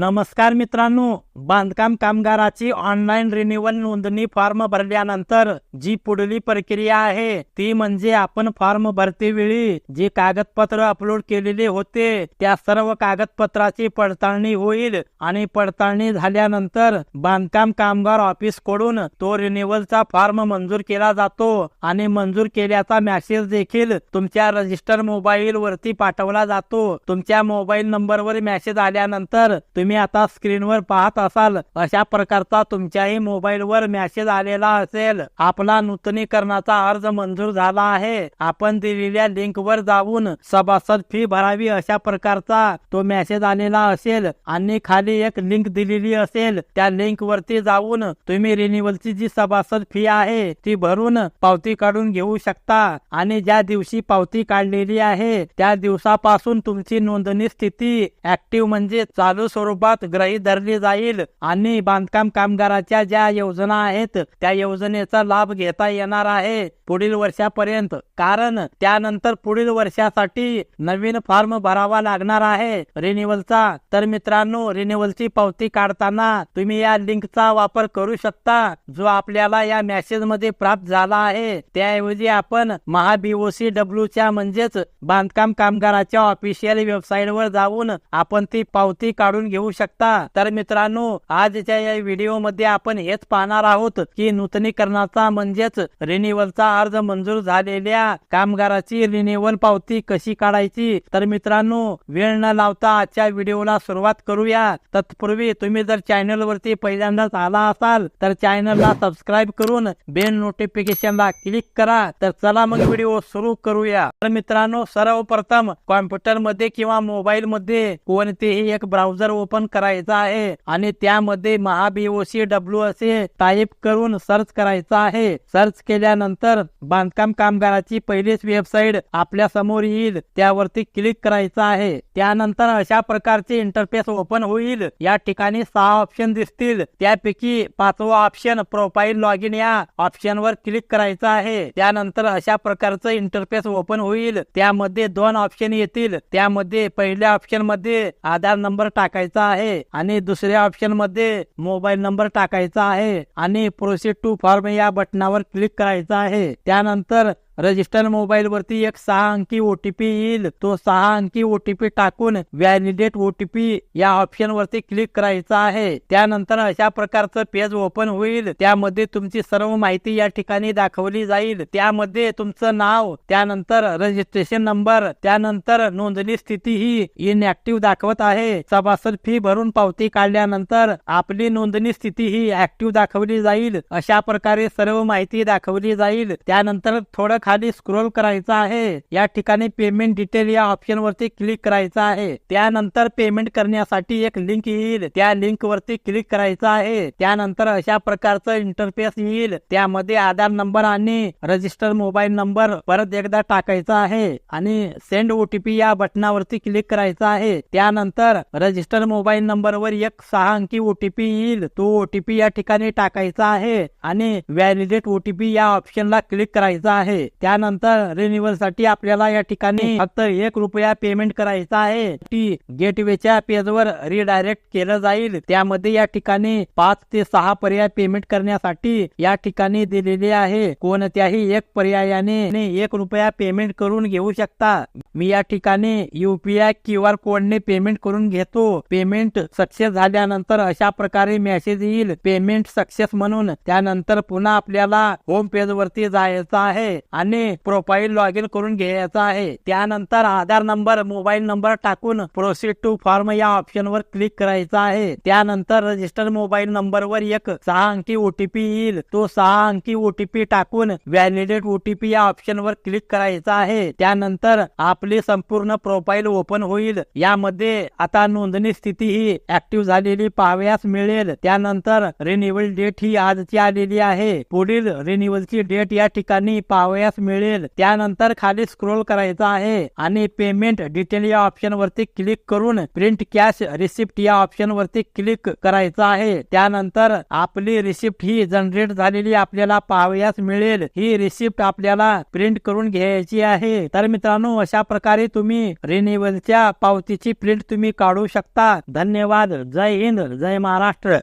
नमस्कार मित्रांनो. बांधकाम कामगाराची ऑनलाईन रिन्युअल नोंदणी फॉर्म भरल्यानंतर जी पुढली प्रक्रिया आहे ती म्हणजे आपण फॉर्म भरतेवेळी जे कागदपत्र अपलोड केलेले होते त्या सर्व कागदपत्राची पडताळणी होईल आणि पडताळणी झाल्यानंतर बांधकाम कामगार ऑफिसकडून तो रिन्युअलचा फॉर्म मंजूर केला जातो आणि मंजूर केल्याचा मेसेज देखील तुमच्या रजिस्टर मोबाईल वरती पाठवला जातो. तुमच्या मोबाईल नंबरवर मेसेज आल्यानंतर तुम्ही आता स्क्रीनवर पाहत असाल अशा प्रकारचा तुमच्याही मोबाईलवर मेसेज आलेला असेल. आपला नूतनीकरणाचा अर्ज मंजूर झाला आहे. आपण दिलेल्या लिंक वर जाऊन सभासद फी भरावी अशा प्रकारचा तो मेसेज आलेला असेल आणि खाली एक लिंक दिलेली असेल त्या लिंक वरती जाऊन तुम्ही रिन्युअलची जी सभासद फी आहे ती भरून पावती काढून घेऊ शकता. आणि ज्या दिवशी पावती काढलेली आहे त्या दिवसापासून तुमची नोंदणी स्थिती ऍक्टिव्ह म्हणजे चालू स्वरूपात ग्रही धरली जाईल. आणि बांधकाम कामगाराच्या ज्या योजना आहेत त्या योजनेचा लाभ घेता येणार आहे पुढील वर्षापर्यंत. कारण त्यानंतर पुढील वर्षासाठी नवीन फॉर्म भरावा लागणार आहे. रिन्युअलचा. तर मित्रांनो रिन्युअलची पावती काढताना तुम्ही या लिंकचा वापर करू शकता जो आपल्याला या मेसेजमध्ये प्राप्त झाला आहे. त्याऐवजी आपण महाबीओसी डब्ल्यू च्या म्हणजेच बांधकाम कामगाराच्या ऑफिशियल वेबसाईट वर जाऊन आपण ती पावती काढून घेऊ शकता. तर मित्रांनो आजच्या या व्हिडिओमध्ये आपण हेच पाहणार आहोत की नूतनीकरणाचा म्हणजेच रिन्युअलचा अर्ज मंजूर झालेल्या कामगाराची रिन्युअल पावती कशी काढायची? तर मित्रांनो वेळ न लावता आजच्या व्हिडिओला सुरुवात करूया. तत्पूर्वी तुम्ही जर चॅनल वरती पहिल्यांदाच आला असाल तर चॅनलला सबस्क्राईब करून बेल नोटिफिकेशनला क्लिक करा. तर चला मग व्हिडिओ सुरू करूया. तर मित्रांनो सर्वप्रथम कॉम्प्युटरमध्ये किंवा मोबाईल मध्ये कोणतेही एक ब्राउझर ओपन करायचा आहे आणि त्यामध्ये महाबीओसी डब्ल्यू असे टाईप करून सर्च करायचं आहे. सर्च केल्यानंतर बांधकाम कामगाराची पहिलीच वेबसाईट आपल्यासमोर येईल. त्यावरती क्लिक करायचं आहे. त्यानंतर अशा प्रकारचे इंटरफेस ओपन होईल. या ठिकाणी सहा ऑप्शन दिसतील. त्यापैकी पाचवा ऑप्शन प्रोफाईल लॉग इन या ऑप्शन वर क्लिक करायचं आहे. त्यानंतर अशा प्रकारचं इंटरफेस ओपन होईल. त्यामध्ये दोन ऑप्शन येतील. त्यामध्ये पहिल्या ऑप्शनमध्ये आधार नंबर टाकायचा आहे आणि दुसऱ्या ऑप्शन मध्ये मोबाईल नंबर टाकायचा आहे आणि प्रोसीड टू फॉर्म या बटनावर क्लिक करायचं आहे. त्यानंतर रजिस्टर मोबाईलवरती एक सहा अंकी ओटीपी येईल. तो सहा अंकी ओटीपी टाकून व्हॅलिडेट ओटीपी या ऑप्शन वरती क्लिक करायचा आहे. त्यानंतर अशा प्रकारचं पेज ओपन होईल. त्यामध्ये तुमची सर्व माहिती या ठिकाणी दाखवली जाईल. त्यामध्ये तुमचं नाव त्यानंतर रजिस्ट्रेशन नंबर त्यानंतर नोंदणी स्थिती ही इनऍक्टिव्ह दाखवत आहे. सभासद फी भरून पावती काढल्यानंतर आपली नोंदणी स्थिती ही ऍक्टिव्ह दाखवली जाईल. अशा प्रकारे सर्व माहिती दाखवली जाईल. त्यानंतर थोडं खाली स्क्रोल करायचं आहे. या ठिकाणी पेमेंट डिटेल या ऑप्शन वरती क्लिक करायचं आहे. त्यानंतर पेमेंट करण्यासाठी एक लिंक येईल. त्या लिंक वरती क्लिक करायचं आहे. त्यानंतर अशा प्रकारचं इंटरफेस येईल. त्यामध्ये आधार नंबर आणि रजिस्टर मोबाईल नंबर परत एकदा टाकायचा आहे. आणि सेंड ओटीपी या बटनावरती क्लिक करायचा आहे. त्यानंतर रजिस्टर मोबाईल नंबर वर एक सहा अंकी ओटीपी येईल. तो ओटीपी या ठिकाणी टाकायचा आहे. आणि व्हॅलिडेट ओटीपी या ऑप्शनला क्लिक करायचा आहे. त्यानंतर रिन्युअलसाठी आपल्याला या ठिकाणी फक्त एक रुपया पेमेंट करायचा आहे. ती गेटवेच्या पेजवर रिडायरेक्ट केलं जाईल. त्यामध्ये या ठिकाणी पाच ते सहा पर्याय पेमेंट करण्यासाठी या ठिकाणी दिलेले आहे. कोणत्याही एक पर्यायाने एक रुपया पेमेंट करून घेऊ शकता. मी या ठिकाणी युपीआय क्यू आर कोडने पेमेंट करून घेतो. पेमेंट सक्सेस झाल्यानंतर अशा प्रकारे मेसेज येईल. पेमेंट सक्सेस म्हणून त्यानंतर पुन्हा आपल्याला होम पेज वरती जायचं आहे. आणि प्रोफाईल लॉग इन करून घ्यायचा आहे. त्यानंतर आधार नंबर मोबाईल नंबर टाकून प्रोसीड टू फॉर्म या ऑप्शन वर क्लिक करायचा आहे. त्यानंतर रजिस्टर मोबाईल नंबर वर एक सहा अंकी ओटीपी येईल. तो सहा अंकी ओटीपी टाकून व्हॅलिडेट ओटीपी या ऑप्शन वर क्लिक करायचा आहे. त्यानंतर आपली संपूर्ण प्रोफाईल ओपन होईल. यामध्ये आता नोंदणी स्थिती ही ऍक्टिव्ह झालेली पाहावयास मिळेल. त्यानंतर रिन्युअल डेट ही आजची आलेली आहे. पुढील रिन्युअलची डेट या ठिकाणी पाहावयास मिळेल. त्यानंतर खाली स्क्रोल करायचं आहे आणि पेमेंट डिटेल या ऑप्शन वरती क्लिक करून प्रिंट कॅश रिसिप्ट या ऑप्शन वरती क्लिक करायचं आहे. त्यानंतर आपली रिसिप्ट ही जनरेट झालेली आपल्याला पाहावयास मिळेल. ही रिसिप्ट आपल्याला प्रिंट करून घ्यायची आहे. तर मित्रांनो अशा प्रकारे तुम्ही रिन्युअलच्या पावतीची प्रिंट तुम्ही काढू शकता. धन्यवाद. जय हिंद. जय महाराष्ट्र.